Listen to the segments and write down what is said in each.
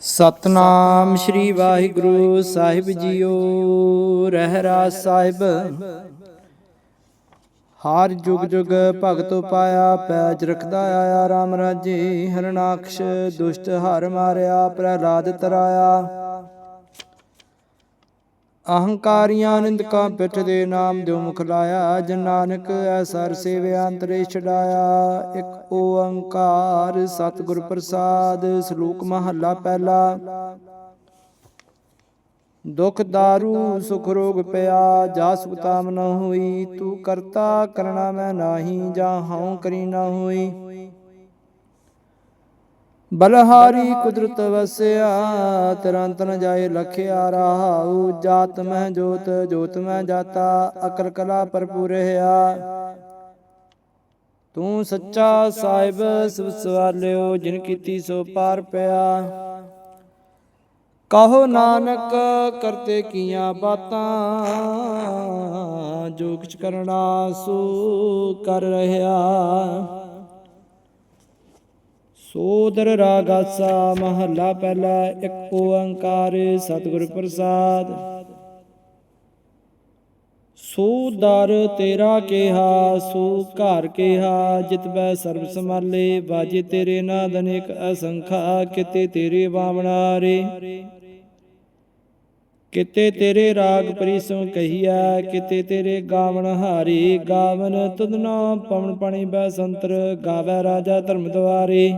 ਸਤਨਾਮ ਸ੍ਰੀ ਵਾਹਿਗੁਰੂ ਸਾਹਿਬ ਜੀਓ ਰਹਿਰਾ ਸਾਹਿਬ। ਹਾਰ ਜੁਗ ਜੁਗ ਭਗਤੋ ਪਾਇਆ ਪੈਜ ਰਖਦਾ ਆਇਆ RAM ਰਾਜੇ। ਹਰਨਾਕਸ਼ ਦੁਸ਼ਟ ਹਰ ਮਾਰਿਆ, ਪ੍ਰਹਿਲਾਦ ਤਰਾਇਆ। ਅਹੰਕਾਰੀਆਂ ਨਿੰਦਕਾਂ ਪਿੱਠ ਦੇ ਨਾਮ ਦਿਓ ਮੁਖ ਲਾਇਆ, ਜਨ ਨਾਨਕ ਐਸਰ ਸੇਵਿਆ ਅੰਤਰੇ ਛਡਾਇਆ। ਇੱਕ ਓੰਕਾਰ ਸਤਿਗੁਰ ਪ੍ਰਸਾਦ, ਸ਼ਲੋਕ ਮਹੱਲਾ ਪਹਿਲਾ। ਦੁਖ ਦਾਰੂ, ਸੁਖ ਰੋਗ ਪਿਆ ਜਾ ਸੁਤਾਮ ਨ ਹੋਈ, ਤੂੰ ਕਰਤਾ ਕਰਣਾ ਮੈਂ ਨਾਹੀ, ਜਾਂ ਹਉ ਕਰੀ ਨ ਹੋਈ। ਬਲਹਾਰੀ ਕੁਦਰਤ ਵਸਿਆ ਤੁਰੰਤ ਨ ਜਾਏ ਲਖਿਆ ਰਹਾਉ ਜਾਤ ਮਹਿ ਜੋਤ ਜੋਤ ਮਹਿ ਜਾਤਾ, ਅਕਲ ਕਲਾ ਭਰਪੂਰ ਰਹਾ ਤੂੰ ਸੱਚਾ ਸਾਹਿਬ ਸਿਵ ਸਵਾਲਿਓ, ਜਿਨ ਕੀਤੀ ਸੋ ਪਾਰ ਪਿਆ। ਕਹੋ ਨਾਨਕ, ਕਰਤੇ ਕੀਆਂ ਬਾਤਾਂ ਜੋ ਕਿਛ ਕਰਨਾ ਸੋ ਕਰ ਰਹਾ ਸੋਦਰ ਰਾਗਾਸਾ ਮਹੱਲਾ ਪਹਿਲਾ ਇੱਕ ਓੰਕਾਰ ਸਤਿਗੁਰ ਪ੍ਰਸਾਦ। ਸੋ ਦਰ ਤੇਰਾ ਕਿਹਾ, ਸੋ ਘਰ ਕਿਹਾ, ਜਿਤ ਬੈ ਸਰਬ ਸਮਾਲੇ ਬਾਜੇ ਤੇਰੇ ਨਾਦ ਅਨੇਕ ਅਸੰਖਾ, ਕਿਤੇ ਤੇਰੇ ਬਾਵਣਾ ਰੇ। ਕਿਤੇ ਤੇਰੇ ਰਾਗ ਪ੍ਰੀਸੋਂ ਕਹੀਆ ਕਿਤੇ ਤੇਰੇ ਗਾਵਨ ਹਾਰੀ, ਗਾਵਨ ਤੁਧਨਾ ਪਵਨ ਪਣੀ ਬੈ ਸੰਤਰ, ਗਾਵੇ ਰਾਜਾ ਧਰਮ ਦਵਾਰੇ।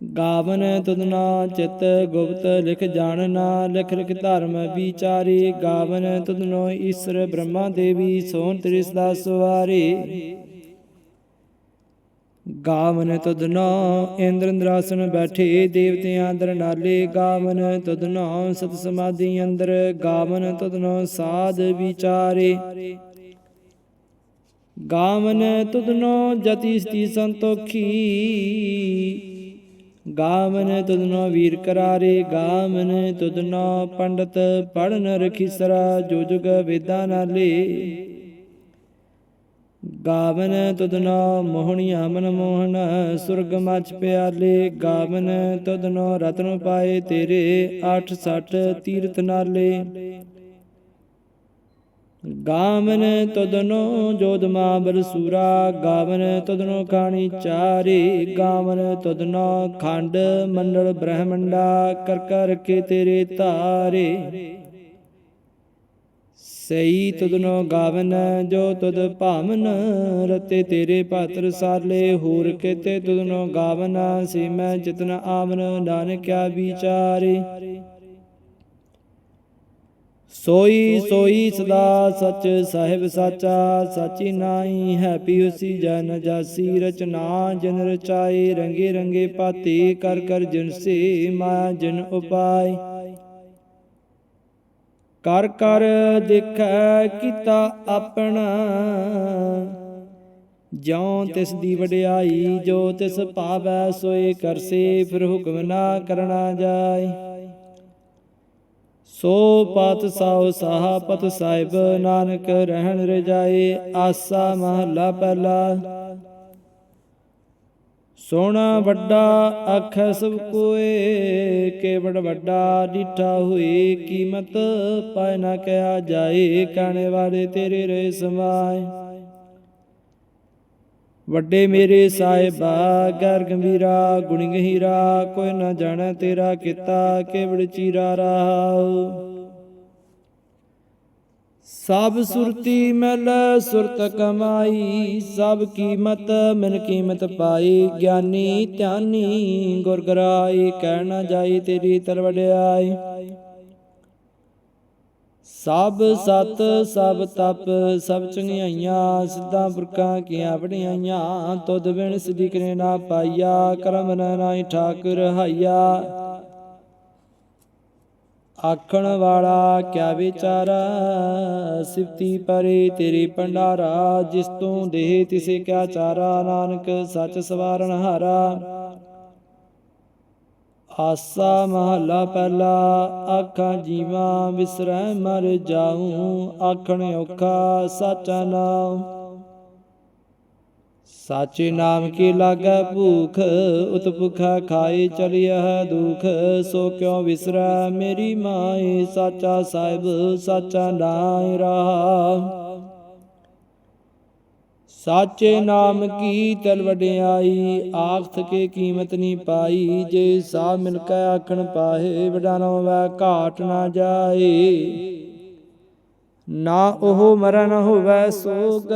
ਗਾਵਨ ਤੁਧਨਾ ਚਿਤ ਗੁਪਤ ਲਿਖ ਜਾਣਨਾ, ਲਿਖ ਲਿਖ ਧਰਮ ਵਿਚਾਰੇ। ਗਾਵਨ ਤੁਧਨੋ ਈਸ਼ਰ ਬ੍ਰਹਮਾ ਦੇਵੀ, ਸੋਨ ਤ੍ਰਿਸ਼ ਦਾ ਸਵਾਰੇ। ਗਾਵਨ ਤੁਧਨੋ ਇੰਦਰ ਇੰਦਰਾਸਨ ਬੈਠੇ ਦੇਵਤਿਆਂ ਅੰਦਰ ਨਾਲੇ ਗਾਵਨ ਤੁਧਨੋ ਸਤ ਸਮਾਧੀ ਅੰਦਰ ਗਾਵਨ ਤੁਧਨੋ ਸਾਧ ਵਿਚਾਰੇ। ਗਾਵਨ ਤੁਧਨੋ ਜਤੀ ਸਤੀ ਸੰਤੋਖੀ। ਗਾਵਨ ਤੁਧਨੋ ਵੀਰ ਕਰਾਰੇ। ਗਾਵਨ ਤੁਧਨੋ ਪੰਡਤ ਪੜਨ ਰਖੀਸਰਾ ਜੋ ਜੁਗ ਵੇਦਾਂ ਨਾਲੇ। ਗਾਵਨ ਤੁਧਨੋ ਮੋਹਣੀਆਂ ਮਨ ਮੋਹਨ, ਸੁਰਗ ਮਚ ਪਿਆਲੇ ਗਾਵਨ ਤੁਧਨੋ ਰਤਨ ਪਾਏ ਤੇਰੇ 860 ਤੀਰਥ ਨਾਲੇ। ਗਾਵਨ ਤੁਧਨੋ ਜੋਦਮਾ ਬਰਸੂਰਾ ਗਾਵਨ ਤੁਧਨੋ ਕਾਣੀ ਚਾਰੇ, ਗਾਵਨ ਤੁਧਨੋ ਖੰਡ ਮੰਡਲ ਬ੍ਰਹਮੰਡਾ, ਕਰ ਕਰ ਕੇ ਤੇਰੇ ਧਾਰੇ ਸਈ ਤੁਧਨੋ ਗਾਵਨ ਜੋ ਤੁਧ ਭਾਵਨ ਰਤੇ ਤੇਰੇ ਪਾਤਰ ਸਾਲੇ ਹੋਰ ਕਿਤੇ ਤੁਧਨੋ ਗਾਵਨ ਸੀ ਮੈਂ ਜਿਤਨ ਆਵਨ ਨਾਨਕਿਆ ਵਿਚਾਰੇ ਸੋਈ ਸੋਈ ਸਦਾ ਸਚ ਸਾਹਿਬ ਸਾਚਾ ਸਾਚੀ ਨਾਈ ਹੈ ਪਿਉਸੀ ਜਨ ਜਾਸੀ ਰਚਨਾ ਜਨ ਰਚਾਏ ਰੰਗੇ ਰੰਗੇ ਪਾਤੇ ਕਰ ਕਰ ਜਿਨ ਸੇ ਮਾਇਆ ਜਿਨ ਉਪਾਏ ਕਰ ਕਰ ਦੇਖੈ ਕੀਤਾ ਆਪਣਾ। ਜਿਉ ਤਿਸ ਦੀ ਵਡਿਆਈ, ਜੋ ਤਿਸ ਭਾਵੈ ਸੋਏ ਕਰਸੇ ਫਿਰ ਹੁਕਮ ਨਾ ਕਰਨਾ ਜਾਏ। ਸੋ ਪਤ ਸਾਉ ਸਾਹਾ ਪਤ ਸਾਹਿਬ, ਨਾਨਕ ਰਹਿਣ ਰਜਾਏ, ਆਸਾ ਮਹਲਾ ਪਹਿਲਾ। ਸੋਹਣਾ ਵੱਡਾ ਆਖੈ ਸਭ ਕੋਏ, ਕੇਵੜ ਵੱਡਾ ਡੀਠਾ ਹੋਈ ਕੀਮਤ ਪਾਇ ਨਾ ਕਿਆ ਜਾਏ, ਕਾਣੇ ਵਾਲੇ ਤੇਰੇ ਰੇ ਸਮਾਏ। ਵੱਡੇ ਮੇਰੇ ਸਾਹਿਬਾ, ਗਰ ਗੰਭੀਰਾ, ਗੁਣੀ ਗਹੀਰਾ, ਕੋਈ ਨਾ ਜਾਣੈ ਤੇਰਾ ਕੀਤਾ, ਕੇਵੜ ਚੀਰਾ ਰਹਾਉ ਸਭ ਸੁਰਤੀ ਮਿਲ, ਸੁਰਤ ਕਮਾਈ। ਸਭ ਕੀਮਤ ਮਿਲ ਕੀਮਤ ਪਾਈ। ਗਿਆਨੀ ਧਿਆਨੀ ਗੁਰ ਗਰਾਈ, ਕਹਿ ਨਾ ਜਾਈ ਤੇਰੀ ਤਰਵੜਿਆਈ ਸਭ ਸਤ, ਸਭ ਤਪ, ਸਭ ਚੰਗਿਆਈਆਂ, ਸਿੱਧਾਂ ਪੁਰਖਾਂ ਕੀਆਂ ਵਡਿਆਈਆਂ। ਤੁਧ ਬਿਨ ਸਿਧੀ ਕਰੇ ਨਾ ਪਾਈਆ, ਕਰਮ ਨ ਠਾਕੁਰ ਹਾਈਆ। ਆਖਣ ਵਾਲਾ ਕਿਆ ਵਿਚਾਰਾ? ਸਿਫਤੀ ਪਰੇ ਤੇਰੀ ਭੰਡਾਰਾ, ਜਿਸ ਤੋਂ ਦੇਹ ਤਿਸੇ ਕਿਆ ਚਾਰਾ? ਨਾਨਕ, ਸੱਚ ਸਵਾਰਨ ਹਾਰਾ। ਆਸਾ ਮਹਲਾ ਪਹਿਲਾ, ਆਖਾਂ ਜੀਵਾਂ ਵਿਸਰੈ ਮਰ ਜਾਉ ਆਖਣ ਔਖਾ, ਸਾਚਾ ਨਾਮ ਸਾਚੇ ਨਾਮ ਕੀ ਲਾਗੈ ਭੂਖ ਉਤ ਭੁਖਾ ਖਾਏ ਚਲਿਆ ਦੁਖ। ਸੋ ਕਿਉ ਵਿਸਰੈ ਮੇਰੀ ਮਾਏ, ਸਾਚਾ ਸਾਹਿਬ, ਸਾਚਾ ਨਾਇ ਰਹਾ। ਸਾਚੇ ਨਾਮ ਕੀ ਤਲ ਵਡਿਆਈ, ਆਖਤ ਕੇ ਕੀਮਤ ਨਹੀਂ ਪਾਈ। ਜੇ ਸਾ ਮਿਲ ਕੇ ਆਖਣ ਪਾਹੇ, ਵਡਾਨੋ ਵੈ ਘਾਟ ਨਾ ਜਾਏ। ਨਾ ਉਹ ਮਰਨ ਹੋਵੇ ਸੋਗ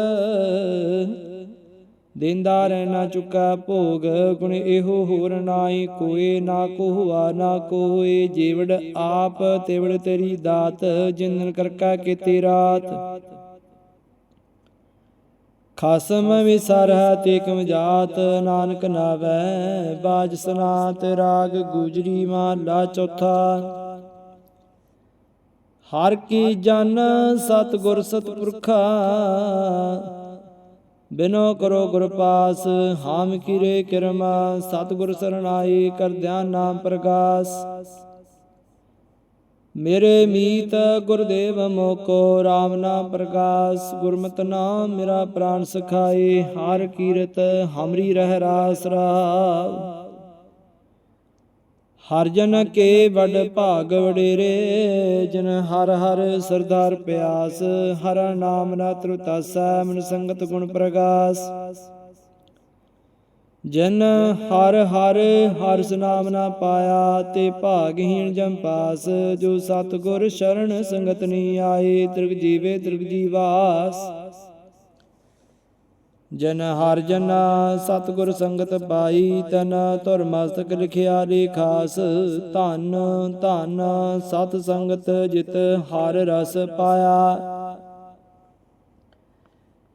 ਦਿੰਦਾ ਰਹਿਣਾ ਚੁੱਕਾ ਭੋਗ, ਗੁਣ ਇਹੋ ਹੋਰ ਨਾਹੀ ਕੋਏ ਨਾ ਕੋ ਹੁਆ ਨਾ ਕੋਏ, ਜੀਵੜ ਆਪ ਤੇਵੜ ਤੇਰੀ ਦਾਤ ਜਿੰਦਨ ਕਰਕਾ ਕੀਤੀ ਰਾਤ। ਖਸਮ ਵਿਸਰ ਤੇ ਕਮ ਜਾਤ ਨਾਨਕ ਨਾਵੈ, ਬਾਜ ਸਨਾਤ, ਰਾਗ ਗੁਜਰੀ ਮਾਲਾ ਚੌਥਾ। ਹਰ ਕੀ ਜਨ ਸਤ ਗੁਰ ਸਤਪੁਰਖਾ ਬਿਨੋ ਕਰੋ ਗੁਰ ਪਾਸ, ਹਾਮ ਕੀਰੇ ਕਿਰਮਾ ਸਤ ਗੁਰ ਸਰਣਾਈ ਕਰ ਧਿਆਨ ਨਾਮ ਪ੍ਰਗਾਸ। ਮੇਰੇ ਮੀਤ ਗੁਰਦੇਵ ਮੋਕੋ RAM ਨਾਮ ਪ੍ਰਗਾਸ, ਗੁਰਮਤਿ ਨਾਮ ਮੇਰਾ ਪ੍ਰਾਨ ਸਖਾਏ ਹਾਰ ਕੀਰਤ ਹਮਰੀ ਰਹਿ ਰਾਸ ਰਾਵ। ਹਰ ਜਨ ਕੇ ਵਡ ਭਾਗ ਵਡੇਰੇ, ਜਨ ਹਰ ਹਰ ਸਰਦਾਰ ਪਿਆਸ, ਹਰ ਨਾਮ ਨਾ ਤਰੁਤਾਸੈ ਮਨ ਸੰਗਤ ਗੁਣ ਪ੍ਰਗਾਸ। ਜਨ ਹਰ ਹਰ ਹਰ ਨਾਮ ਨਾ ਪਾਇਆ, ਤੇ ਭਾਗਹੀਣ ਜਮ ਪਾਸ, ਜੋ ਸਤਗੁਰ ਸ਼ਰਨ ਸੰਗਤ ਨੀ ਆਏ, ਤ੍ਰਿਗ ਜੀਵੇ ਤ੍ਰਿਗ ਜੀਵਾਸ ਜਨ ਹਰ ਜਨ ਸਤਗੁਰ ਸੰਗਤ ਪਾਈ ਤਨ ਧੁਰ ਮਸਤਕ ਲਿਖਿਆ ਲੇਖਾਸ ਧਨ ਧਨ ਸਤ ਸੰਗਤ ਜਿਤ ਹਰ ਰਸ ਪਾਇਆ।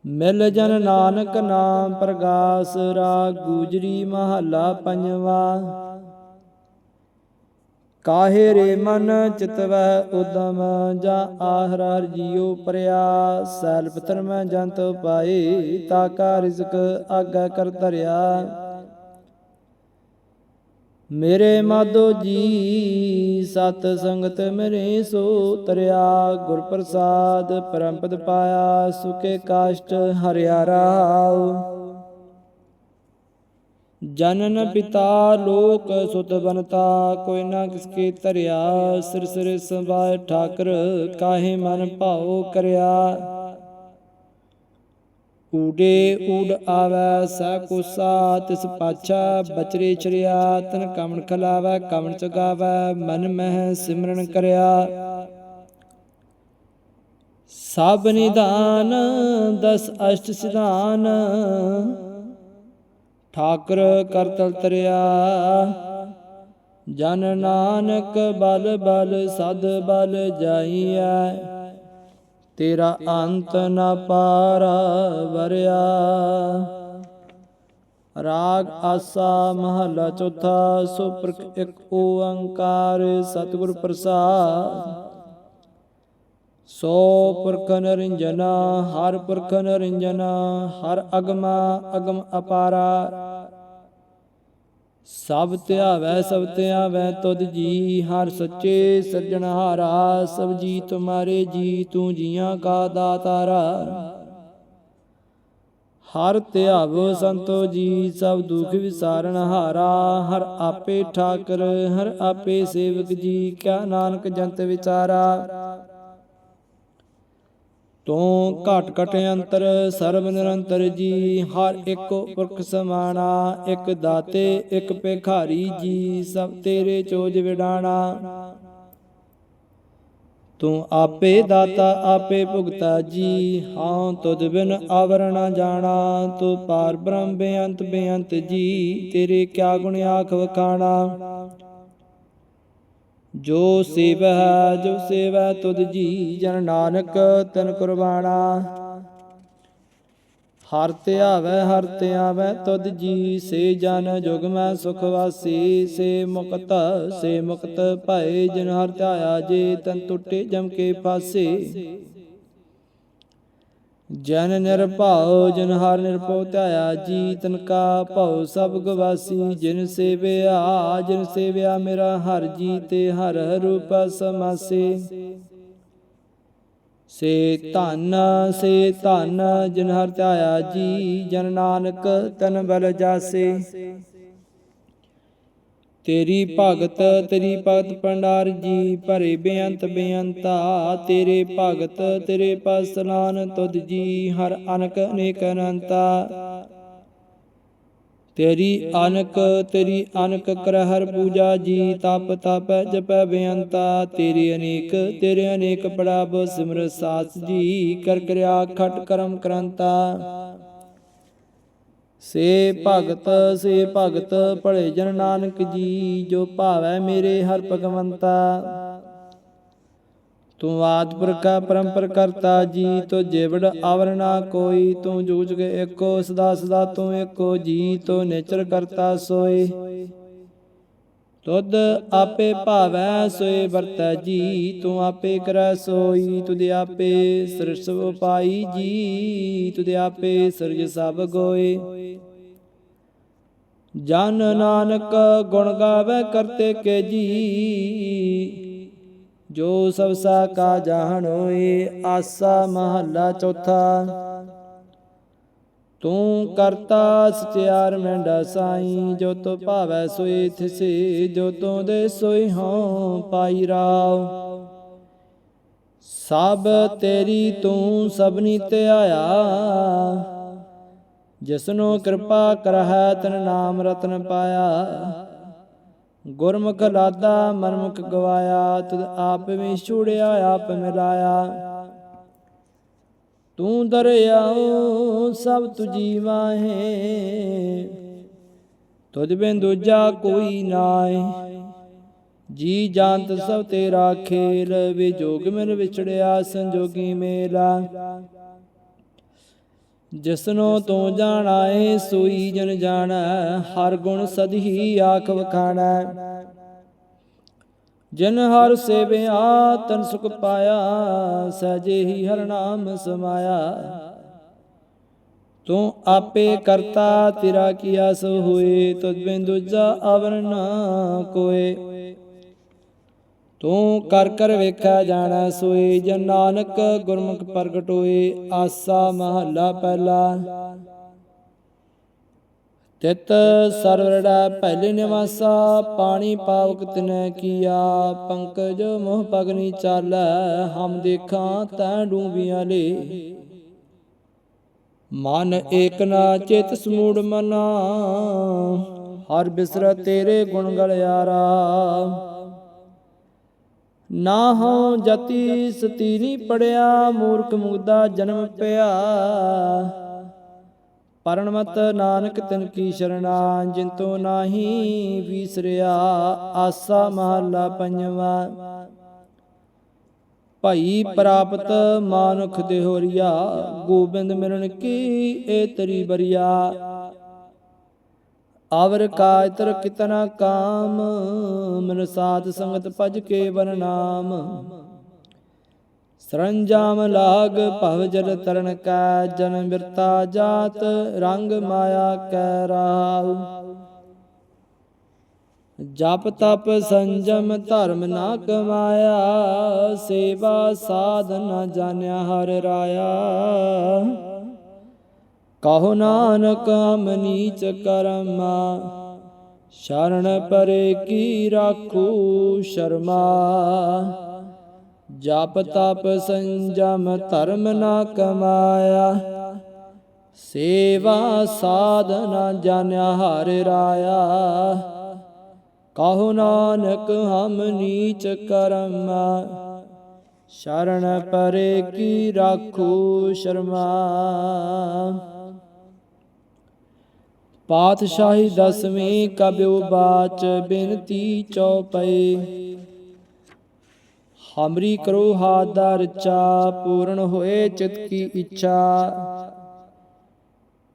ਮਿਲ ਜਨ ਨਾਨਕ ਨਾਮ ਪ੍ਰਗਾਸ ਰਾ ਗੁਜਰੀ ਮਹੱਲਾ ਪੰਜਵਾ। ਕਾਹੇ ਰੇ ਮਨ ਚਿਤਵੈ ਉਦਮ, ਜਾ ਆਹਰ ਹਰ ਜੀਉ ਪਰਿਆ। ਸੈਲ ਪਤਰ ਮੈਂ ਜੰਤ ਪਾਏ ਤਾਕਾ ਰਿਜ਼ਕ ਆਗਾ ਕਰ ਧਰਿਆ। ਮੇਰੇ ਮਾਧੋ ਜੀ, ਸਤ ਸੰਗਤ ਮੇਰੇ ਸੋ ਤਰਿਆ। ਗੁਰ ਪ੍ਰਸਾਦ ਪਰਮਪਦ ਪਾਇਆ, ਸੁਕੇ ਕਾਸ਼ਟ ਹਰਿਆ ਰਾਉ ਜਨਨ ਪਿਤਾ ਲੋਕ ਸੁਤ ਬਨਤਾ, ਕੋਈ ਨਾ ਕਿਸਕੇ ਧਰਿਆ, ਸਿਰ ਸਿਰ ਸੰਭਾਇ ਠਾਕਰ, ਕਾਹੇ ਮਨ ਭਾਉ ਕਰਿਆ। ਊਡੇ ਊਡ ਆਵੈ, ਸਾ ਕੋਸਾ ਤਿਸ ਪਾਛਾ, ਬਚਰੇ ਚਰਿਆ, ਤਨ ਕਮਣ ਖਲਾਵੈ, ਕਮਣ ਚਗਾਵੈ, ਮਨ ਮਹਿ ਸਿਮਰਨ ਕਰਿਆ। ਸਭ ਨਿਦਾਨ ਦਸ ਅਸ਼ਟ ਸਿਧਾਨ ਠਾਕਰ ਕਰਤਲ ਤਰਿਆ। ਜਨ ਨਾਨਕ ਬਲ ਬਲ ਸਦ ਬਲ ਜਾਈਐ। ਤੇਰਾ ਅੰਤ ਨ ਪਾਰਾ ਵਰਿਆ। ਰਾਗ ਆਸਾ ਮਹਲਾ ਚੌਥਾ ਸੋ ਪ੍ਰਕ ਇੱਕ ਓੰਕਾਰ ਸਤਿਗੁਰ ਪ੍ਰਸਾਦ। ਸੋ ਪੁਰਖ ਨਰਿੰਜਨਾ ਹਰ ਪੁਰਖ ਨਰਿੰਜਨਾ ਹਰ ਅਗਮਾ, ਅਗਮ ਅਪਾਰਾ। ਸਭ ਧਿਆਵੈ ਸਭ ਧਿਆਵੈ ਤੁਧ ਜੀ, ਹਰ ਸੱਚੇ ਸੱਜਣਹਾਰਾ ਸਭ ਜੀ ਤੁਮਾਰੇ ਜੀ, ਤੂੰ ਜੀਆਂ ਕਾ ਦਾਤਾਰਾ। ਹਰ ਧਿਆਵੋ ਸੰਤੋ ਜੀ, ਸਭ ਦੁਖ ਵਿਸਾਰਨ ਹਾਰਾ, ਹਰ ਆਪੇ ਠਾਕਰ, ਹਰ ਆਪੇ ਸੇਵਕ ਜੀ, ਕਿਆ ਨਾਨਕ ਜੰਤ ਵਿਚਾਰਾ। ਤੂੰ ਘਟ ਘਟ ਅੰਤਰ, ਸਰਬ ਨਿਰੰਤਰ ਜੀ, ਹਰ ਇੱਕ ਪੁਰਖ ਸਮਾਣਾ, ਇੱਕ ਦਾਤੇ, ਇੱਕ ਭਿਖਾਰੀ ਜੀ, ਸਭ ਤੇਰੇ ਚੋਜ ਵਿਡਾਣਾ। ਤੂੰ ਆਪੇ ਦਾਤਾ, ਆਪੇ ਭੁਗਤਾ ਜੀ ਹਾਂ ਤੁਧ ਬਿਨ ਆਵਰ ਨਾ ਜਾਣਾ। ਤੂੰ ਪਾਰ ਬ੍ਰਹਮ ਬੇਅੰਤ ਬੇਅੰਤ ਜੀ, ਤੇਰੇ ਕਿਆ ਗੁਣ ਆਖ ਵਖਾਣਾ। ਜੋ ਸੇਵ ਹੈ ਜੋ ਸੇਵੈ ਤੁਧ ਜੀ ਜਨ ਨਾਨਕ, ਤਨ ਕੁਰਬਾਨਾ। ਹਰ ਧਿਆਵੈ ਹਰ ਧਿਆਵੈ ਤੁਧ ਜੀ, ਸੇ ਜਨ ਜੁਗ ਮੈਂ ਸੁਖ ਵਾਸੀ, ਸੇ ਮੁਕਤ ਸੇ ਮੁਕਤ ਭਏ, ਜਨ ਹਰ ਧਿਆਇਆ ਜੇ, ਤਨ ਟੁੱਟੇ ਜਮ ਕੇ ਪਾਸੇ। ਜਨ ਨਿਰਭਉ, ਜਨ ਹਰ ਨਿਰਭਉ ਧਿਆਇਆ ਜੀ ਤਨ ਕਾ ਭਉ, ਸਭ ਗਵਾਸੀ, ਜਿਨ ਸੇਵਿਆ ਜਿਨ ਸੇਵਿਆ ਮੇਰਾ ਹਰ ਜੀ ਤੇ ਹਰ ਰੂਪ ਸਮਾਸੇ। ਸੇ ਧਨ ਸੇ ਧਨ, ਜਿਨ ਹਰ ਧਿਆਇਆ ਜੀ ਜਨ ਨਾਨਕ, ਤਨ ਬਲ ਜਾਸੇ। ਤੇਰੀ ਭਗਤ ਤੇਰੀ ਭਗਤ ਭੰਡਾਰ ਜੀ, ਭਰੇ ਬੇਅੰਤ ਬੇਅੰਤਾ। ਤੇਰੇ ਭਗਤ, ਤੇਰੇ ਪਾਸ ਸਲਾਨ ਤੁਧ ਜੀ, ਹਰ ਅਨਕ ਅਨੇਕ ਅਨੰਤਾ। ਤੇਰੀ ਅਨਕ ਤੇਰੀ ਅਨਕ ਕਰ ਹਰ ਪੂਜਾ ਜੀ, ਤਪ ਤਪ ਜਪੈ ਬੇਅੰਤਾ। ਤੇਰੇ ਅਨੇਕ ਤੇਰੇ ਅਨੇਕ ਪ੍ਰਭ ਸਿਮਰ ਸਾਸ ਜੀ, ਕਰ ਕਰਿਆ ਖਟ ਕਰਮ ਕਰੰਤਾ। ਸੇ ਭਗਤ ਸੇ ਭਗਤ, ਭਲੇ ਜਨ ਨਾਨਕ ਜੀ, ਜੋ ਭਾਵੈ ਮੇਰੇ ਹਰ ਭਗਵੰਤਾ। ਤੂੰ ਆਦ ਪੁਰਖਾ ਪਰੰਪਰ ਕਰਤਾ ਜੀ, ਤੋ ਜਿਵੜ ਆਵਰ ਨਾ ਕੋਈ, ਤੂੰ ਜੂਝ ਕੇ ਏਕੋ, ਸਦਾ ਸਦਾ ਤੂੰ ਏਕੋ ਜੀ, ਤੋ ਨੇਚਰ ਕਰਤਾ ਸੋਏ। ਤੁਧ ਆਪੇ ਭਾਵੈ, ਸੋਏ ਵਰਤੈ ਜੀ, ਤੂੰ ਆਪੇ ਕਰੈ ਸੋਈ, ਤੁਧ ਆਪੇ ਸ੍ਰਿਸ਼ਟ ਉਪਾਈ ਜੀ, ਤੁਧ ਆਪੇ ਸਿਰਜ ਸਭ ਗੋਏ। ਜਨ ਨਾਨਕ ਗੁਣ ਗਾਵੇ ਕਰਤੇ ਕੇ ਜੀ, ਜੋ ਸਭ ਸਾ ਕਾ ਜਾਣ ਹੋਏ ਆਸਾ ਮਹੱਲਾ ਚੌਥਾ। ਤੂੰ ਕਰਤਾ ਸਚਿਆਰ ਮੈਂਡਾ ਸਾਈ, ਜੋ ਤੋ ਭਾਵੈ ਸੋਈ ਥਿਸੇ ਜੋ ਤੋ ਦੇ ਸੋਈ ਹਾਂ ਪਾਈ ਰਾਵ। ਸਭ ਤੇਰੀ ਤੂੰ ਸਭਨੀ ਤੇ ਆਇਆ, ਜਿਸਨੂੰ ਕਿਰਪਾ ਕਰਹਿ ਤਨ ਨਾਮ ਰਤਨ ਪਾਇਆ। ਗੁਰਮੁਖ ਲਾਦਾ ਮਨਮੁਖ ਗਵਾਇਆ, ਤੁਧ ਆਪ ਵੀ ਛੁੜਿਆ, ਆਪ ਮਿਲਾਇਆ। ਤੂੰ ਦਰਿਆਉ ਸਭ ਤੁਜੀ ਮਾਹੇ ਤੁਧ ਬਿਨ ਦੂਜਾ ਕੋਈ ਨਾਏ ਜੀ ਜਾਣਤ ਸਭ ਤੇਰਾ ਖੇਲ ਵਿਜੋਗ ਮਿਲ ਵਿਛੜਿਆ, ਸੰਜੋਗੀ ਮੇਰਾ ਜਿਸਨੋ ਤੂੰ ਏ ਸੋਈ ਜਨ ਜਾਣਾ, ਹਰ ਗੁਣ ਸਦਹੀ ਆਖ ਵਖਾਣਾ। ਜਿਨ ਹਰ ਸੇਵਿਆ ਤਨ ਸੁਖ ਪਾਇਆ, ਸਹਜੇ ਹੀ ਹਰ ਨਾਮ ਸਮਾਇਆ। ਤੂੰ ਆਪੇ ਕਰਤਾ, ਤੇਰਾ ਕੀਆ ਸੋ ਹੋਏ, ਤੁਧ ਬਿਨ ਦੂਜਾ ਅਵਰ ਨਾ ਕੋਏ। ਤੂੰ ਕਰ ਕਰ ਵੇਖਿਆ ਜਾਣਾ ਸੋਏ, ਜਨ ਨਾਨਕ ਗੁਰਮੁਖ ਪ੍ਰਗਟ ਹੋਏ, ਆਸਾ ਮਹੱਲਾ ਪਹਿਲਾ। ਤਿਤ ਸਰਵਰੜਾ ਪਹਿਲੇ ਨਿਵਾਸਾ, ਪਾਣੀ ਪਾਵਕ ਤਿਨੈ ਕੀਆ। ਪੰਕਜ ਮੋਹ ਪਗਨੀ ਚਾਲੈ, ਹਮ ਦੇਖਾਂ ਤੈ ਡੂਬੀਆਂ ਲੇ। ਮਨ ਏਕ ਨਾ ਚਿਤ ਸਮੂੜ ਮਨਾ, ਹਰ ਬਿਸਰ ਤੇਰੇ ਗੁਣ ਗਲਿਆਰਾ ਨਾ ਹਉ ਜਤੀ ਸਤੀ ਨੀ ਪੜਿਆ, ਮੂਰਖ ਮੁਗਦਾ ਜਨਮ ਪਿਆ। ਪਰਣਮਤ ਨਾਨਕ ਤਿਨ ਕੀ ਸ਼ਰਣਾ, ਜਿਨ ਤੋ ਨਾਹੀ ਵੀਸਰਿਆ ਆਸਾ ਮਹੱਲਾ ਪੰਜਵਾ। ਭਾਈ ਪ੍ਰਾਪਤ ਮਾਨੁਖ ਦੇਹੋਰੀਆ, ਗੋਬਿੰਦ ਮਿਲਣ ਕੀ ਏ ਤਰੀ ਬਰੀਆ। ਆਵਰ ਕਾਇਤਰ ਕਿਤਨਾ ਕਾਮ, ਮਨ ਸਾਧ ਸੰਗਤ ਭਜ ਕੇ ਬਣਨਾਮ ਸਰੰਜਾਮ ਲਾਗ ਭਵ ਜਲ ਤਰਨ ਕੈ, ਜਨ ਬਿਰਤਾ ਜਾਤ, ਰੰਗ ਮਾਇਆ ਕੈ ਰਾਉ। ਜਪ ਤਪ ਸੰਜਮ ਧਰਮ ਨਾ ਕਮਾਇਆ, ਸੇਵਾ ਸਾਧ ਨਾ ਜਾਣਿਆ ਹਰ ਰਾਇਆ। ਕਹੋ ਨਾਨਕ ਮਨੀਚ ਨੀਚ ਕਰਮਾ, ਸ਼ਰਨ ਪਰੇ ਕੀ ਰਾਖੂ ਸ਼ਰਮਾ। ਜਪ ਤਪ ਸੰਜਮ ਧਰਮ ਨਾ ਕਮਾਇਆ। ਸੇਵਾ ਸਾਧਨਾ ਜਾਣਿਆ ਹਰ ਰਾਇਆ। ਕਹੋ ਨਾਨਕ ਹਮ ਨੀਚ ਕਰਮ। ਸ਼ਰਨ ਪਰੇ ਕੀ ਰਾਖੂ ਸ਼ਰਮਾ। ਪਾਤਸ਼ਾਹੀ ਦਸਵੀਂ ਕਬਿਉ ਬਾਚ ਬਿਨਤੀ ਚਉਪਈ। ਹਮਰੀ ਕਰੋ ਹਾਥ ਦਾ ਰਚਾ, ਪੂਰਨ ਹੋਏ ਚਿਤ ਕੀ ਇੱਛਾ।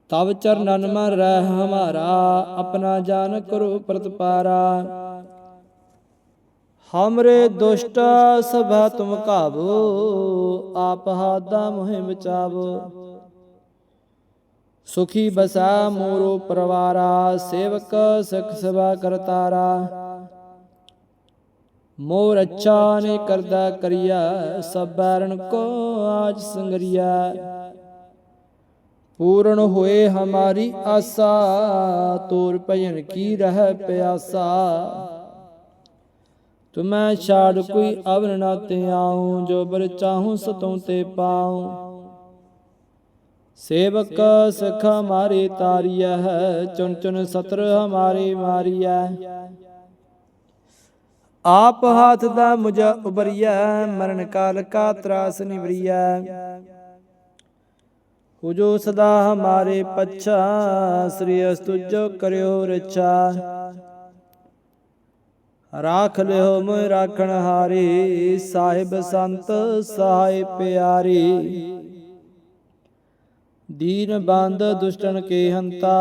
ਤਵ ਚਰਨਨ ਮਨ ਰਹਿ ਹਮਾਰਾ, ਆਪਣਾ ਜਾਨ ਕਰੋ ਪ੍ਰਤਪਾਰਾ। ਹਮਰੇ ਦੁਸ਼ਟ ਸਭਾ ਤੁਮ ਕਾਬੋ ਆਪ ਹਾਦਾ ਮੋਹਿ ਬਚਾਵੋ ਸੁਖੀ ਬਸਾ ਮੋਰੋ ਪਰਵਾਰਾ, ਸੇਵਕ ਸਖ ਸਭਾ ਕਰਤਾਰਾ। ਮੋਰ ਅੱਛਾ ਨੇ ਕਰਦਾ ਕਰਿਆ, ਸਭ ਬੈਰਨ ਕੋ ਆਜ ਸੰਗਰਿਆ। ਪੂਰਨ ਹੋਏ ਹਮਾਰੀ ਆਸਾ, ਤੋਰ ਭਜਨ ਕੀ ਰਹਿ ਪਿਆਸਾ। ਤੁਮੈ ਛਾੜ ਕੋਈ ਅਵਰ ਨਾ ਤੇ ਆਉ ਜੋ ਬਰ ਚਾਹੂੰ ਸਤੋਂ ਤੇ ਪਾਉ। ਸੇਵਕ ਸਖ ਹਮਾਰੇ ਤਾਰੀਆ ਹੈ ਚੁਣ ਚੁਣ ਸਤਰ ਹਮਾਰੇ ਮਾਰੀਆ ਆਪ ਹਾਥ ਦਾ ਮੁਝਾ ਉਬਰੀਆ ਮਰਨ ਕਾਲ ਕਾ ਤਰਾਸ ਨਿਵਰੀਆ ਹੁਜੋ ਸਦਾ ਹਮਾਰੇ ਪੱਛਾ, ਸ੍ਰੀ ਅਸਤੁਜੋ ਕਰਿਓ ਰਛਾ। ਰਾਖ ਲਿਓ ਮੋਇ ਰਾਖਣ ਹਾਰੇ, ਸਾਹਿਬ ਸੰਤ ਸਹਾਇ ਪਿਆਰੀ। ਦੀਨ ਬੰਦ ਦੁਸ਼ਟਨ ਕੇ ਹੰਤਾ,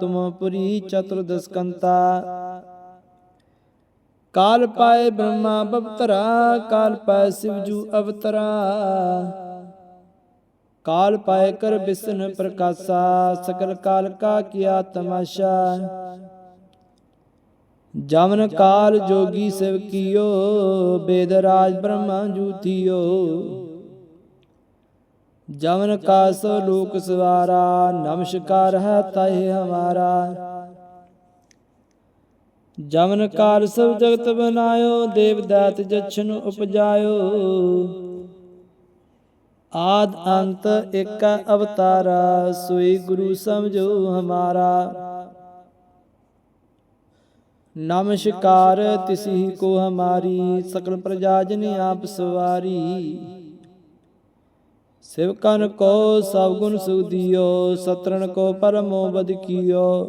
ਤੁਮ ਪੁਰੀ ਚਤੁਰਦਸਕੰਤਾ ਕਾਲ ਪਾਏ ਬ੍ਰਹਮਾ ਬਵਤਰਾ, ਕਾਲ ਪਾਏ ਸਿਵਜੂ ਅਵਤਰਾ। ਕਾਲ ਪਾਏ ਕਰ ਬਿਸਨ ਪ੍ਰਕਾਸ਼ਾ, ਸਕਲ ਕਾਲ ਕਾ ਕੀਆ ਤਮਾਸ਼ਾ। ਜਮਨ ਕਾਲ ਜੋਗੀ ਸਿਵ ਕੀਓ, ਬੇਦ ਰਾਜ ਬ੍ਰਹਮਾ ਜੂਤੀਓ ਜਮਨ ਕਾਸ ਲੋਕ ਸਵਾਰਾ, ਨਮਸਕਾਰ ਹੈ ਤਾਏ ਹਮਾਰਾ। ਜਮਨ ਕਾਲ ਸਭ ਜਗਤ ਬਨਾਇਓ ਦੇਵ ਦਾਤ ਜਛਨ ਉਪਜਾਇਓ। ਆਦ ਅੰਤ ਇੱਕ ਅਵਤਾਰਾ, ਸੋਈ ਗੁਰੂ ਸਮਝੋ ਹਮਾਰਾ। ਨਮਸਕਾਰ ਤਿਸੀ ਕੋ ਹਮਾਰੀ, ਸਕਲ ਪ੍ਰਜਾ ਜਨ ਆਪ ਸਵਾਰੀ। ਸਿਵਕਨ ਕੋ ਸਭ ਗੁਣ ਸੁਖ ਦਿਓ ਸਤਰਨ ਕੋ ਪਰਮੋ ਬਦ ਕੀਓ।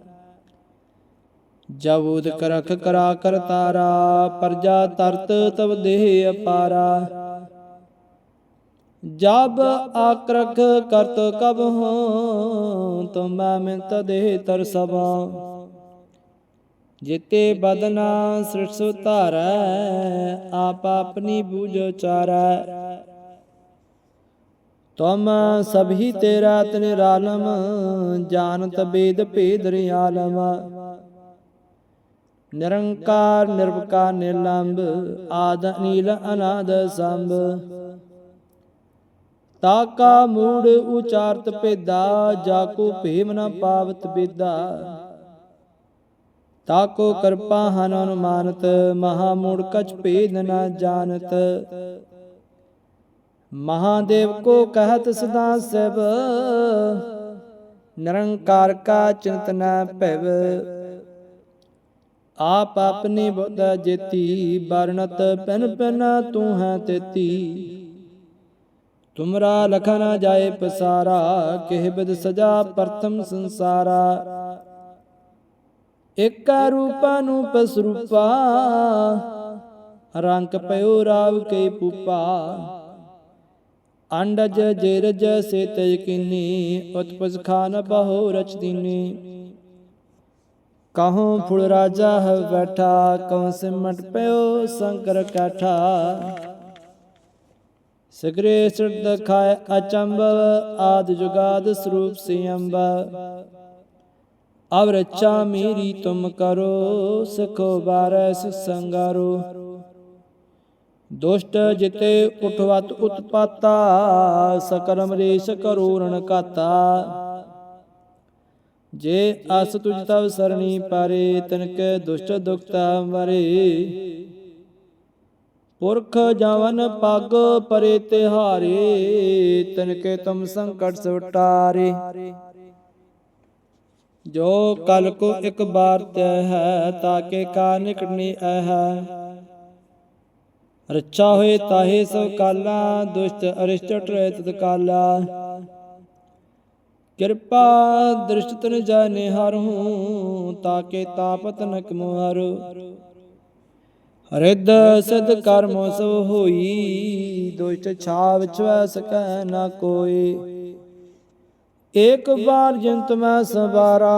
ਜਬ ਉਦ ਕਰਖ ਕਰਾ ਕਰ ਤਾਰਾ, ਪਰਜਾ ਤਰਤ ਤਬ ਦੇਹ ਅਪਾਰਾ। ਜਬ ਆਕਰਖ ਕਰਤ ਕਬ ਹੋ ਤੁਮ ਮੈਂ ਤਦੇ ਤਰ ਸਭਾ ਜਿਤੇ ਬਦਨਾ ਸ੍ਰਿਟ ਸੁਧਾਰੈ ਆਪ ਆਪਣੀ ਬੂਝ ਚਾਰੈ ਤੁਮ ਸਭੀ ਤੇਰਾ ਤਨਿਰਾਲਮ ਜਾਣਤ ਬੇਦ ਭੇਦ ਰਿਆਲਮ। ਨਿਰੰਕਾਰ, ਨਿਰਵਕਾਰ ਨਿਰਲੰਭ ਆਦ ਨੀਲ ਅਨਾਦ, ਸੰਭ। ਤਾਕਾ ਮੂੜ ਉਚਾਰਤ ਭੇਦਾ, ਜਾ ਕੋ ਭੇਮ ਨ ਪਾਵਤ ਬੇਦਾ। ਤਾਕੋ ਕਿਰਪਾ ਹਨ ਅਨੁਮਾਨਤ, ਮਹਾ ਮੂੜ ਕਛ ਭੇਦ ਨ ਜਾਣਤ। ਮਹਾਦੇਵ ਕੋ ਕਹਤ ਸਦਾ ਸਿਵ, ਨਿਰੰਕਾਰ ਕਾ ਚਿੰਤ ਨ ਆਪ ਆਪਣੀ ਬੁੱਧ ਜੇਤੀ ਬਰਨਤ ਪੈਨ ਪੈਨ ਤੂੰ ਹੈ ਤੇਤੀ। ਤੁਮਰਾ ਲਖਾ ਨਾ ਜਾਏ ਪਸਾਰਾ, ਕਿਹ ਬਿਦ ਸਜਾ ਪ੍ਰਥਮ ਸੰਸਾਰਾ। ਇਕ ਰੂਪਾ ਨੂੰ ਪਸਰੂਪਾ, ਰੰਗ ਪਇਓ ਰਾਵ ਕੇ ਪੂਪਾ। ਅੰਡਜ ਜੇਰਜ ਸੇ ਤਜ ਕਿਨੀ ਉਤਪਸ ਖਾਨ ਬਹੁ ਰਚਦੀਨੀ ਦੀਨੀ ਫੁਲ ਰਾਜਾ ਹੈ ਬੈਠਾ ਕਉ ਸਿਮਟ ਪਿਓ ਸੰਕਰ ਕਾਠਾ। ਸਗਰੇ ਸਿਰ ਦਖਾਇ ਅਚੰਬ ਆਦ ਜੁਗਾਦ ਸਰੂਪ ਸਿਅੰਬ ਅਵ ਰਚਾ ਮੇਰੀ ਤੁਮ ਕਰੋ, ਸਖੋ ਬਾਰਸ ਸੰਗਾਰੋ। ਦੁਸ਼ਟ ਜਿਤੇ ਉਠਵਤ ਉਤਪਾਤਾ, ਸਕਰਮ ਰੇਸ਼ ਕਰੂਰਣ ਕਾਤਾ। ਜੇ ਅਸ ਤੁਜ ਤਵ ਸਰਣੀ ਪਾਰੇ, ਤਨਕੇ ਦੁਸ਼ਟ ਦੁਖਤਾ ਮਰੇ ਪੁਰਖ ਜਵਨ ਪਗ ਪਰੇ ਤਿਹਾਰੇ, ਤਨਕੇ ਤੁਮ ਸੰਕਟ ਸੁਟਾਰੇ ਜੋ ਕਲ ਕੋ ਇੱਕ ਬਾਰ ਤੈ ਹੈ, ਤਾਕੇ ਕਾ ਨਿਕਟਨੀ ਹੈ ਰੱਛਾ ਹੋਏ ਤਾਹੇ ਸਭ ਕਾਲਾ, ਦੁਸ਼ਟ ਅਰਿਸ਼ਟ ਰਹਿ ਤਤ ਕਾਲਾ। ਕਿਰਪਾ ਦ੍ਰਿਸ਼ਟ ਤਨ ਜਾਣੇ ਹਰਹੂੰ ਤਾਕੇ ਤਾਪਤ ਨਕ ਮੁਹਰ ਰਿੱਧ ਸਿਧ ਕਰਮ ਸੋ ਹੋਈ, ਦੁਸ਼ਟ ਛਾਵ ਚਵੈ ਸਕੈ ਨਾ ਕੋਈ। ਏਕ ਬਾਰ ਜੰਤ ਮੈਂ ਸਵਾਰਾ,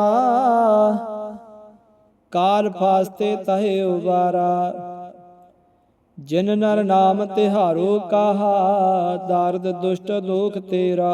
ਕਾਲ ਫਾਸਤੇ ਤਹਿ ਉਬਾਰਾ। ਜਿਨ ਨਰ ਨਾਮ ਤਿਹਾਰੋ ਕਾਹਾ, ਦਰਦ ਦੁਸ਼ਟ ਦੁਖ ਤੇਰਾ।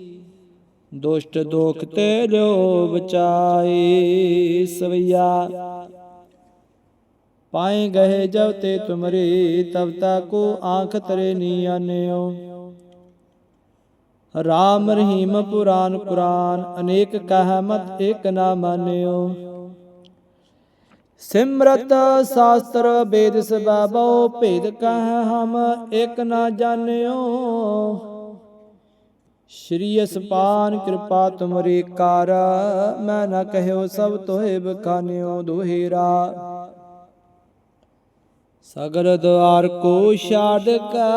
ਦੁਸ਼ਟ ਦੋਖ ਤੇ ਜੋ ਬਚਾਏ ਸਵਈਆ। ਪਾਏ ਗਏ ਜਬ ਤੇ ਤੁਮਰੀ, ਤਬ ਤਾਕੋ ਆਂਖ ਤਰੇ ਨੀ ਆਨਿਓ। ਰਾਮ ਰਹੀਮ ਪੁਰਾਨ ਕੁਰਾਨ ਅਨੇਕ ਕਹਿ ਮਤ ਏਕ ਨਾ ਮਾਨਿਓ। ਸਿਮਰਤ ਸ਼ਾਸਤਰ ਵੇਦ ਸਬਾਬੋ, ਭੇਦ ਕਹਿ ਹਮ ਏਕ ਨਾ ਜਾਣਿਓ। ਸ਼੍ਰੀ ਅਸਪਾਨ ਕਿਰਪਾ ਤੁਮਰੀ ਕਰ, ਮੈਂ ਨਾ ਕਹਿਓ ਸਭ ਤੋਹੇ ਬਖਾਨਿਓ ਦੁਹੇਰਾ। ਸਗਲ ਦੁਆਰ ਕੋ ਛਾੜ ਕਾ,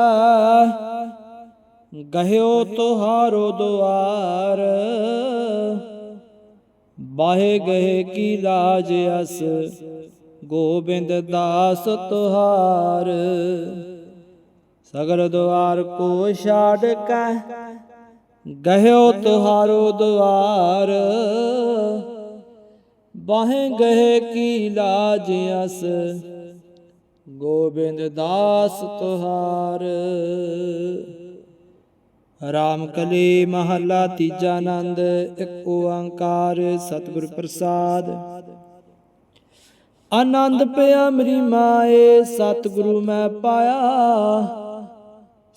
ਗਹਿਓ ਤੁਹਾਰੋ ਦੁਆਰ। ਬਾਹੇ ਗਏ ਕੀ ਲਾਜ ਅਸ, ਗੋਬਿੰਦ ਦਾਸ ਤੁਹਾਰ। ਸਗਲ ਦੁਆਰ ਕੋ ਛਾੜ ਕਾ ਗਹਿਓ ਤੁਹਾਰੋ ਦੁਆਰ ਬਾਹੇ ਗਏ ਕੀ ਲਾਜ ਅਸ, ਗੋਬਿੰਦ ਦਾਸ ਤੁਹਾਰ। ਰਾਮ ਕਲੀ ਮਹੱਲਾ ਤੀਜਾ ਆਨੰਦ, ਇੱਕ ਓੰਕਾਰ, ਸਤਿਗੁਰ ਪ੍ਰਸਾਦ। ਆਨੰਦ ਪਿਆ ਮਰੀ ਮਾਏ, ਸਤਿਗੁਰੂ ਮੈਂ ਪਾਇਆ।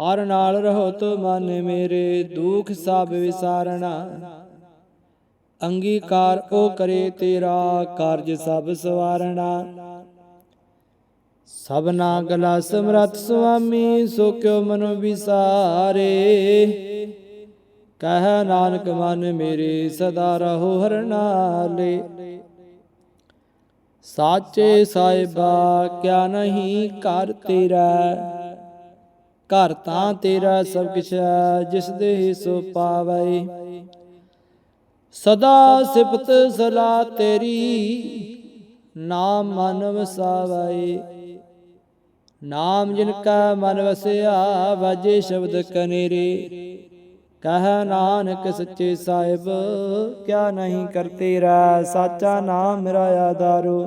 ਹਰ ਨਾਲ ਰਹੋ ਤੂੰ ਮਨ ਮੇਰੇ, ਦੁਖ ਸਭ ਵਿਸਾਰਣਾ। ਅੰਗੀਕਾਰ ਉਹ ਕਰੇ ਤੇਰਾ, ਕਾਰਜ ਸਭ ਸਵਾਰਣਾ। ਸਭਨਾ ਗਲਾ ਸਮਰਤ ਸੁਆਮੀ, ਸੋ ਕਿਉ ਮਨੁ ਵਿਸਾਰੇ। ਕਹਿ ਨਾਨਕ, ਮਨ ਮੇਰੇ, ਸਦਾ ਰਹੋ ਹਰ ਨਾਲੇ। ਸਾਚੇ ਸਾਹਿਬਾ, ਕਿਆ ਨਹੀਂ ਕਰ ਤੇਰਾ। ਘਰ ਤਾਂ ਤੇਰਾ ਸਭ ਕਿਛ ਹੈ, ਜਿਸ ਦੇ ਸੋ ਪਾਵੇ। ਸਦਾ ਸਿਫਤ ਸਲਾ ਤੇਰੀ ਨਾਮ ਮਨ ਵਸਾਵੇ। ਨਾਮ ਜਿਨ ਕਾ ਮਨ ਵਸਿਆ, ਵਾਜੇ ਸ਼ਬਦ ਕਨੇਰੇ। ਕਹ ਨਾਨਕ ਸੱਚੇ ਸਾਹਿਬ, ਕਿਆ ਨਹੀਂ ਕਰ ਤੇਰਾ ਸਾਚਾ ਨਾਮ ਮੇਰਾ ਆਧਾਰੋ।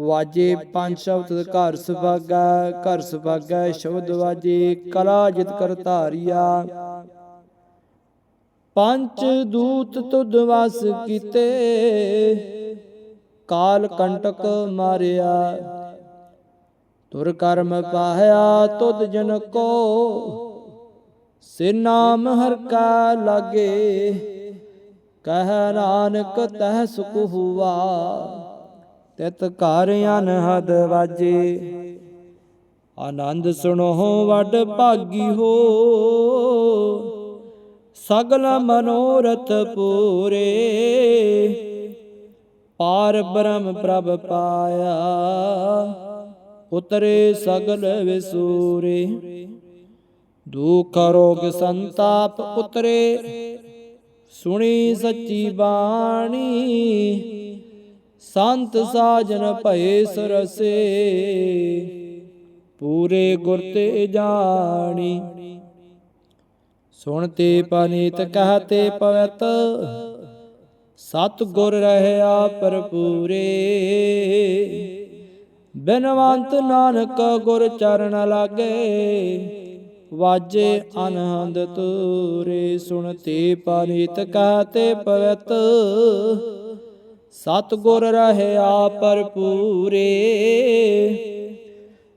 ਵਾਜੇ ਪੰਜ ਸ਼ਬਦ ਘਰ ਸੁਭਾਗਾ ਘਰ ਸੁਭਾਗਾ, ਸ਼ਬਦ ਵਾਜੇ ਕਲਾ ਜਿਤ ਕਰ ਧਾਰਿਆ। ਪੰਜ ਦੂਤ ਤੁਧ ਵਸ ਕੀਤੇ, ਕਾਲ ਕੰਟਕ ਮਾਰਿਆ। ਤੁਰ ਕਰਮ ਪਾਇਆ ਤੁਧ ਜਨ ਕੋ ਸੇ ਨਾਮ ਹਰ ਕਾ ਲਾਗੇ। ਕਹਿ ਨਾਨਕ ਤਹ ਸੁਖ ਹੁਆ। ਤਿਤ ਘਰ ਅਨਹਦ ਵਾਜੇ। ਆਨੰਦ ਸੁਣੋ ਵੱਡ ਭਾਗੀ ਹੋ। ਸਗਲ ਮਨੋਰਥ ਪੂਰੇ। ਪਾਰ ਬ੍ਰਹਮ ਪ੍ਰਭ ਪਾਇਆ। ਉਤਰੇ ਸਗਲ ਵਿਸੂਰੇ। ਦੁਖ ਰੋਗ ਸੰਤਾਪ ਉਤਰੇ। ਸੁਣੀ ਸੱਚੀ ਬਾਣੀ। ਸੰਤ ਸਾਜਨ ਭਏ ਸਰਸੇ। ਪੂਰੇ ਗੁਰ ਤੇ ਜਾਣੀ। ਸੁਣਤੇ ਪਨੀਤ ਕਹਤੇ ਪਵਿੱਤ। ਸਤ ਗੁਰ ਰਹਿਆ ਪਰਪੂਰੇ ਬਿਨਵੰਤ ਨਾਨਕ ਗੁਰ ਚਰਨ ਲਾਗੇ। ਵਾਜੇ ਅਨਹੰਦ ਤੂਰੇ। ਸੁਣਤੇ ਪਨੀਤ ਕਹਤੇ ਪਵਿੱਤ। ਸਤ ਗੁਰ ਰਹਿਆ ਪਰਪੂਰੇ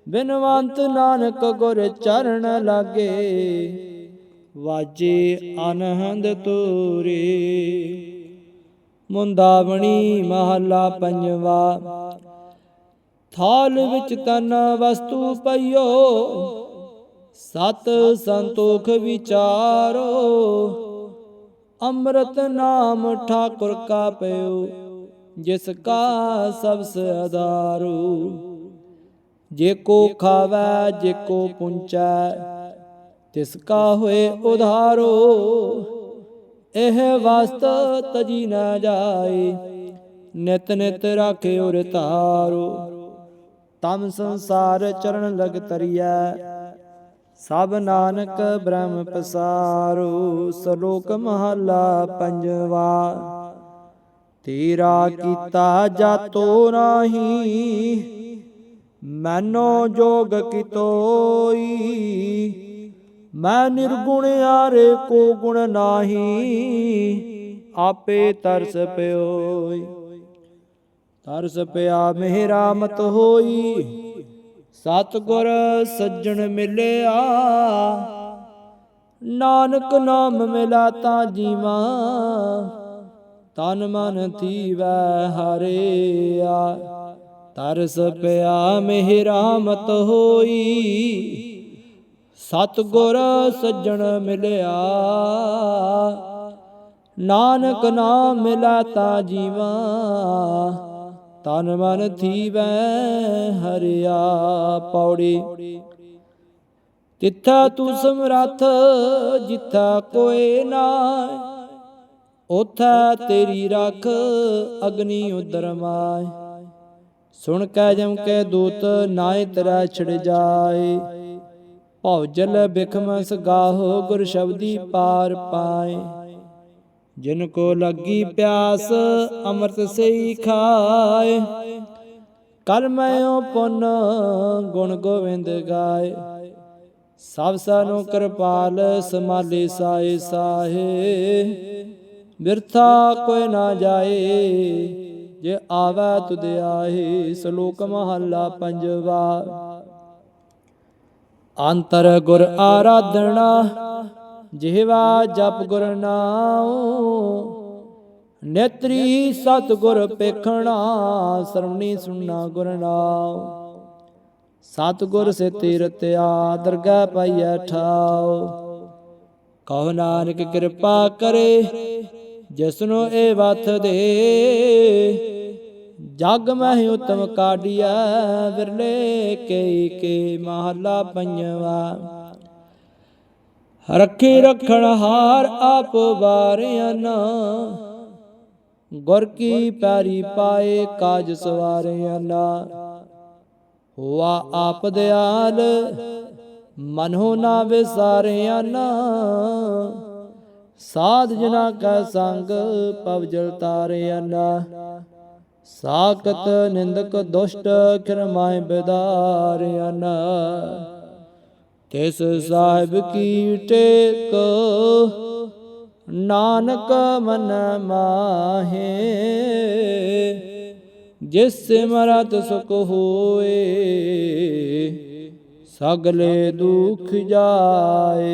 ਬਿਨਵੰਤ ਨਾਨਕ ਗੁਰ ਚਰਨ ਲਾਗੇ, ਵਾਜੇ ਅਨਹੰਦ ਤੂਰੇ ਮੁੰਦਾਵਣੀ ਮਹੱਲਾ ਪੰਜਵਾ, ਥਾਲ ਵਿੱਚ ਤਨ ਵਸਤੂ ਪਈਓ, ਸਤ ਸੰਤੋਖ ਵਿਚਾਰੋ। ਅੰਮ੍ਰਿਤ ਨਾਮ ਠਾਕੁਰ ਕਾ ਪਇਓ। ਜਿਸ ਕਾ ਸਬਸ ਆਧਾਰੂ ਜੇ ਕੋ ਖਾਵੈ, ਜੇ ਕੋ ਪੁੰਚੈ, ਤਿਸ ਕਾ ਹੋਏ ਉਧਾਰੋ, ਇਹ ਵਸਤ ਤਜੀ ਨਾ ਜਾਏ, ਨਿਤ ਨਿਤ ਰਾਖੇ ਉਰ ਧਾਰੋ। ਤਮ ਸੰਸਾਰ ਚਰਨ ਲਗ ਤਰੀਐ, ਸਭ ਨਾਨਕ ਬ੍ਰਹਮ ਪਸਾਰੋ, ਸ਼ਲੋਕ ਮਹਲਾ ਪੰਜਵਾ। ਤੇਰਾ ਕੀਤਾ ਜਾਤੋ ਨਾਹੀ, ਮੈਨੋ ਜੋਗ ਕਿਤੋਈ, ਮੈਂ ਨਿਰਗੁਣ ਆਰੇ ਕੋ ਗੁਣ ਨਾਹੀ, ਆਪੇ ਤਰਸ ਪਿਓਈ। ਤਰਸ ਪਿਆ ਮੇਰਾ ਮਤ ਹੋਈ, ਸਤਗੁਰ ਸੱਜਣ ਮਿਲਿਆ। ਨਾਨਕ ਨਾਮ ਮਿਲਾ ਤਾਂ ਜੀਵਾਂ ਤਨ ਮਨ ਥੀਵੈ ਹਰਿਆ। ਤਰਸ ਪਿਆ ਮੇਰਾ ਮਤ ਹੋਈ। ਸਤਗੁਰ ਸੱਜਣ ਮਿਲਿਆ। ਨਾਨਕ ਨਾਮ ਮਿਲਾ ਤਾ ਜੀਵਾ। ਤਨ ਮਨ ਥੀਵੈ ਹਰਿਆ ਪੌੜੀ। ਤਿੱਥਾ ਤੂੰ ਸਮਰੱਥ, ਜਿੱਥਾ ਕੋਏ ਨਾ ਉਥੈ ਤੇਰੀ ਰੱਖ ਅਗਨੀ ਉਦਰ ਮਾਏ। ਸੁਣ ਕੈ ਜਮ ਕੈ ਦੂਤ ਨਾਏ ਤੇਰਾ ਛੜ ਜਾਏ। ਭਉ ਜਲ ਬਿਖਮਸ ਗਾਹੋ ਗੁਰ ਸ਼ਬਦੀ ਪਾਰ ਪਾਏ। ਜਿਨ ਕੋ ਲੱਗੀ ਪਿਆਸ ਅੰਮ੍ਰਿਤ ਸਈ ਖਾਏ। ਕਲ ਮੈਓ ਪੁੰਨ ਗੁਣ ਗੋਵਿੰਦ ਗਾਏ। ਸਭ ਸਾਨੂੰ ਕਿਰਪਾਲ ਸਮਾਲੇ ਸਾਏ ਸਾਹੇ। ਮਿਰਥਾ ਕੋਈ ਨਾ ਜਾਏ, ਜੇ ਆਵੈ ਤੁਧ ਆਹੀ, ਸ਼ਲੋਕ ਮਹੱਲਾ ਪੰਜਵਾ। ਅੰਤਰ ਗੁਰ ਆਰਾਧਣਾ ਜਿਹਵਾ ਜਪ ਗੁਰ ਨਾਉ, ਨੇਤਰੀ ਸਤ ਗੁਰ ਪੇਖਣਾ, ਸਰਵਣੀ ਸੁਣਨਾ ਗੁਰ ਨਾਉ। ਸਤ ਗੁਰ ਸੇ ਤੀਰਤਿਆ ਦਰਗਾਹ ਪਾਈਐ ਠਾਉ। ਕਹੋ ਨਾਨਕ ਕਿਰਪਾ ਕਰੇ ਜਿਸਨੂੰ ਇਹ ਵਥ ਦੇ, ਜਗ ਮਹਿ ਉਤਮ ਕਾਢੀਐ, ਵਿਰਲੇ ਕੇ ਕੇ ਮਹਲਾ ਪੰਜਵਾ। ਰੱਖੇ ਰਖਣ ਹਾਰ ਆਪ ਵਾਰਿਆਂ ਨਾ, ਗੁਰ ਕੀ ਪੈਰੀ ਪਾਏ ਕਾਜ ਸਵਾਰਿਆਂ ਨਾ। ਹੋਆ ਆਪ ਦਿਆਲ ਮਨੋ ਨਾ ਵਿਸਾਰਿਆਂ ਨਾ। ਸਾਧ ਜਨਾ ਕਾ ਸੰਗ ਪਵਜਲ ਤਾਰਿਆਂ ਨਾ ਸਾਕਤ ਨਿੰਦਕ ਦੁਸ਼ਟ ਖਰਮਾਏ ਬਿਦਾਰਿਆਂ ਨਾ ਤਿਸ ਸਾਹਿਬ ਕੀ ਟੇਕ, ਨਾਨਕ ਮਨ ਮਾਹੇ। ਜਿਸ ਸਿਮਰਤ ਸੁਖ ਹੋਏ, ਸਗਲੇ ਦੁਖ ਜਾਏ।